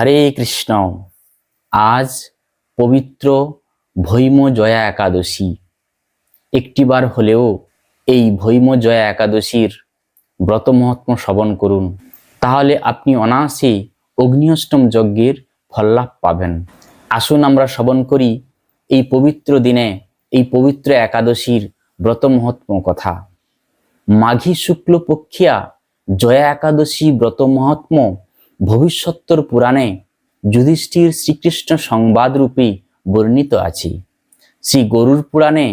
হরে কৃষ্ণ। আজ পবিত্র ভৈম জয়া একাদশী। একটিবার হলেও এই ভৈম জয়া একাদশীর ব্রত মহাত্ম শ্রবণ করুন। তাহলে আপনি অনায়াসে অগ্নিঅষ্টম যজ্ঞের ফললাভ পাবেন। আসুন আমরা শ্রবণ করি এই পবিত্র দিনে এই পবিত্র একাদশীর ব্রত মহাত্ম কথা। মাঘী শুক্ল পক্ষিয়া জয়া একাদশী ব্রত মহাত্ম ভবিষ্যত্তর পুরাণে যুধিষ্ঠির শ্রীকৃষ্ণ সংবাদ রূপে বর্ণিত আছে। শ্রী গরুর পুরাণে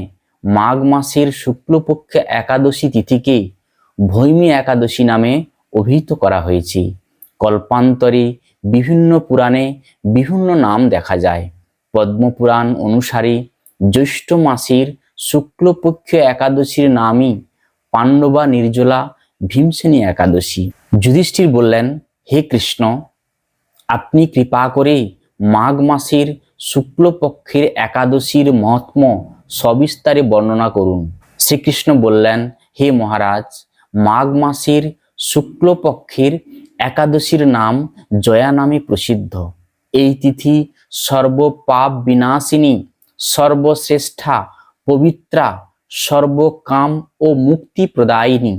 মাঘ মাসের শুক্লপক্ষে একাদশী তিথিকে ভৈমী একাদশী নামে অভিহিত করা হয়েছে। কল্পান্তরে বিভিন্ন পুরাণে বিভিন্ন নাম দেখা যায়। পদ্মপুরাণ অনুসারে জ্যৈষ্ঠ মাসের শুক্লপক্ষ একাদশীর নামই পাণ্ডবা নির্জলা ভীমসেনী একাদশী। যুধিষ্ঠির বললেন হে কৃষ্ণ, আপনি কৃপা করে মাঘ মাসের শুক্লপক্ষের একাদশীর মহাত্ম সবিস্তারে বর্ণনা করুন। শ্রীকৃষ্ণ বললেন, হে মহারাজ, মাঘ মাসের শুক্লপক্ষের একাদশীর নাম জয়া নামে প্রসিদ্ধ। এই তিথি সর্বপাপ বিনাশিনী, সর্বশ্রেষ্ঠা, পবিত্রা, সর্বকাম ও মুক্তি প্রদায়িনী।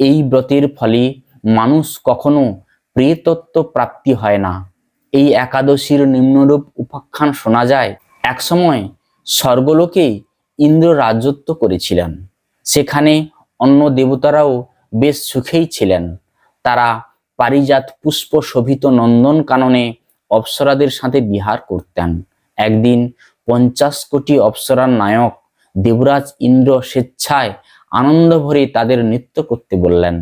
এই ব্রতের ফলে মানুষ কখনো প্রেতত্ব প্রাপ্তি হয় না। এই একাদশীর নিম্নরূপ উপাখ্যান শোনা যায়, একসময় স্বর্গলোকে ইন্দ্র রাজত্ব করেছিলেন। সেখানে অন্য দেবতারাও বেশ সুখেই ছিলেন। তারা পারিজাত পুষ্প শোভিত নন্দন কাননে অপ্সরাদের সাথে বিহার করতেন। একদিন পঞ্চাশ কোটি অপ্সরার নায়ক দেবরাজ ইন্দ্র স্বেচ্ছায় আনন্দ ভরে তাদের নৃত্য করতে বললেন।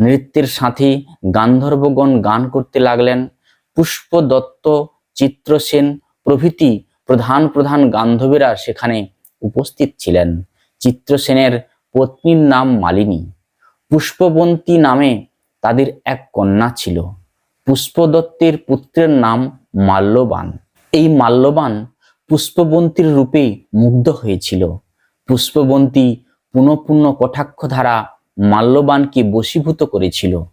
নৃত্যের সাথে গান্ধর্বগণ গান করতে লাগলেন। পুষ্প দত্ত চিত্রসেন প্রভৃতি প্রধান প্রধান গান্ধবীরা সেখানে উপস্থিত ছিলেন। চিত্রসেনের পত্নীর নাম মালিনী। পুষ্পবন্তী নামে তাদের এক কন্যা ছিল। পুষ্পদত্তের পুত্রের নাম মাল্যবান। এই মাল্যবান পুষ্পবন্তীর রূপে মুগ্ধ হয়েছিল। পুষ্পবন্তী পুনঃপুণ্য কটাক্ষ ধারা মাল্যবানকে বশীভূত করেছিল?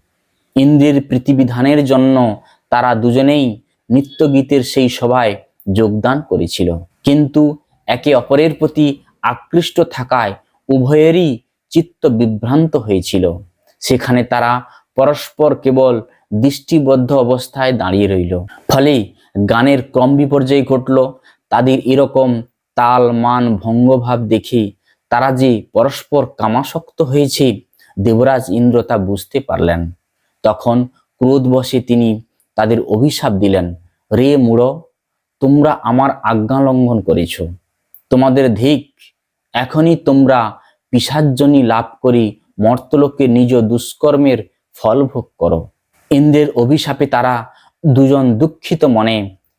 ইন্দ্রের প্রীতিবিধানের জন্য তারা দুজনেই নৃত্যগীতের সেই সভায় যোগদান করেছিল। কিন্তু একে অপরের প্রতি আকৃষ্ট থাকায় উভয়েরই চিত্ত বিভ্রান্ত হয়েছিল। সেখানে তারা পরস্পর কেবল দৃষ্টিবদ্ধ অবস্থায় দাঁড়িয়ে রইল। ফলে গানের ক্রম বিপর্যয় ঘটল। তাদের এরকম তাল মান ভঙ্গভাব দেখে তারা যে পরস্পর কামাসক্ত হয়েছে দেবরাজ ইন্দ্র তা বুঝতে পারলেন। তখন ক্রোধবশে তিনি তাদের অভিশাপ দিলেন, রে মূঢ় তোমরা আমার আজ্ঞা লঙ্ঘন করেছ। তোমাদের ধিক, এখনই তোমরা পিসাজ্জনী লাভ করি মর্তলোকে নিজ দুষ্কর্মের ফল ভোগ করো। ইন্দ্রের অভিশাপে তারা দুজন দুঃখিত মনে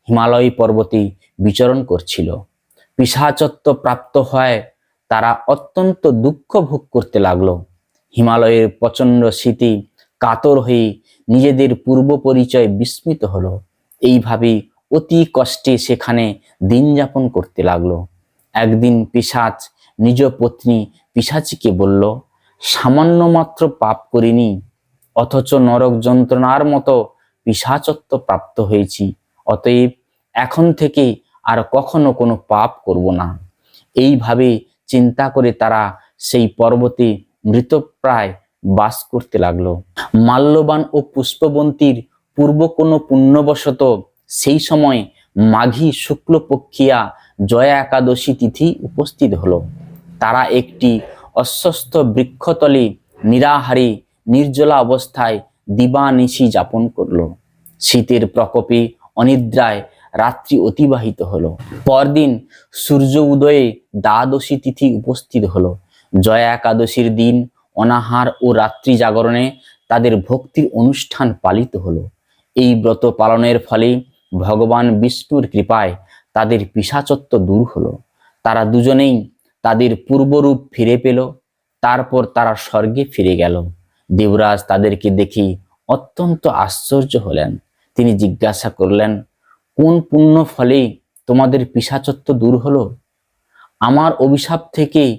হিমালয় পর্বতে বিচরণ করছিল। পিসাচত্ব প্রাপ্ত হয় তারা অত্যন্ত দুঃখ ভোগ করতে লাগল। হিমালয়ের প্রচণ্ড শীতে কাতর হয়ে নিজেদের পূর্ব পরিচয় বিস্মিত হলো। এইভাবে অতি কষ্টে সেখানে দিন যাপন করতে লাগল। একদিন পিসাচ নিজ পত্নী পিসাচিকে বলল, সামান্য মাত্র পাপ করিনি, অথচ নরক যন্ত্রণার মতো পিসাচত্ব প্রাপ্ত হয়েছি, অতএব এখন থেকে আর কখনো কোনো পাপ করব না। এইভাবে চিন্তা করে তারা সেই পর্বতে মৃতপ্রায় বাস করতে লাগল। মাল্যবান ও পুষ্পবন্তীর পূর্ব কোনো পুণ্যবশত সেই সময় মাঘী শুক্লপক্ষিয়া জয়া একাদশী তিথি উপস্থিত হলো। তারা একটি অস্বস্থ বৃক্ষতলে নিরাহারে, নির্জলা অবস্থায় দিবানিশি যাপন করল। শীতের প্রকোপে অনিদ্রায় রাত্রি অতিবাহিত হলো। পরদিন সূর্য উদয়ে দ্বাদশী তিথি উপস্থিত হলো। জয়া একাদশীর দিন, অনাহার ও রাত্রি জাগরণে তাদের ভক্তির অনুষ্ঠান পালিত হলো। এই ব্রত পালনের ফলে ভগবান বিষ্ণুর কৃপায় তাদের পিসাচত্ব দূর হলো। তারা দুজনেই তাদের পূর্বরূপ ফিরে পেল, তারপর তারা স্বর্গে ফিরে গেল। দেবরাজ তাদেরকে দেখি অত্যন্ত আশ্চর্য হলেন। তিনি জিজ্ঞাসা করলেন, কোন পুণ্য ফলে তোমাদের পিসাচত্ব দূর হলো? আমার অভিশাপ থেকে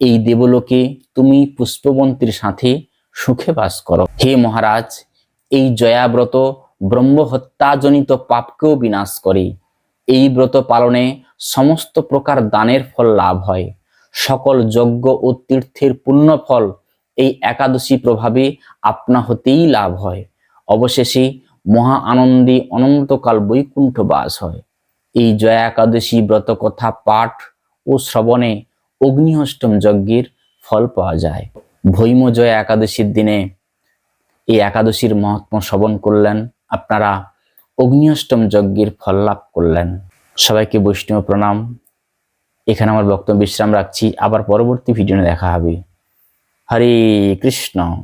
এই দেবলোকে তুমি পুষ্পবন্তীর সাথে সুখে বাস করো। হে মহারাজ, এই জয়াব্রত ব্রহ্ম হত্যাজনিত পাপকেও বিনাশ করে। এই ব্রত পালনে সমস্ত প্রকার দানের ফল লাভ হয়। সকল যজ্ঞ ও তীর্থের পুণ্য ফল এই একাদশী প্রভাবে আপনা হতেই লাভ হয়। অবশেষে মহা আনন্দে অনন্তকাল বৈকুণ্ঠ বাস হয়। এই জয়া একাদশী ব্রত কথা পাঠ ও শ্রবণে অগ্নিহষ্টম যজ্ঞের ফল পাওয়া যায়। ভৈম জয়া একাদশীর দিনে এই একাদশীর মহাত্ম শ্রবণ করলেন, আপনারা অগ্নিহষ্টম যজ্ঞের ফল লাভ করলেন। সবাইকে বৈষ্ণব প্রণাম। এখানে আমার বক্তব্য বিশ্রাম রাখছি। আবার পরবর্তী ভিডিও দেখা হবে। হরে কৃষ্ণ।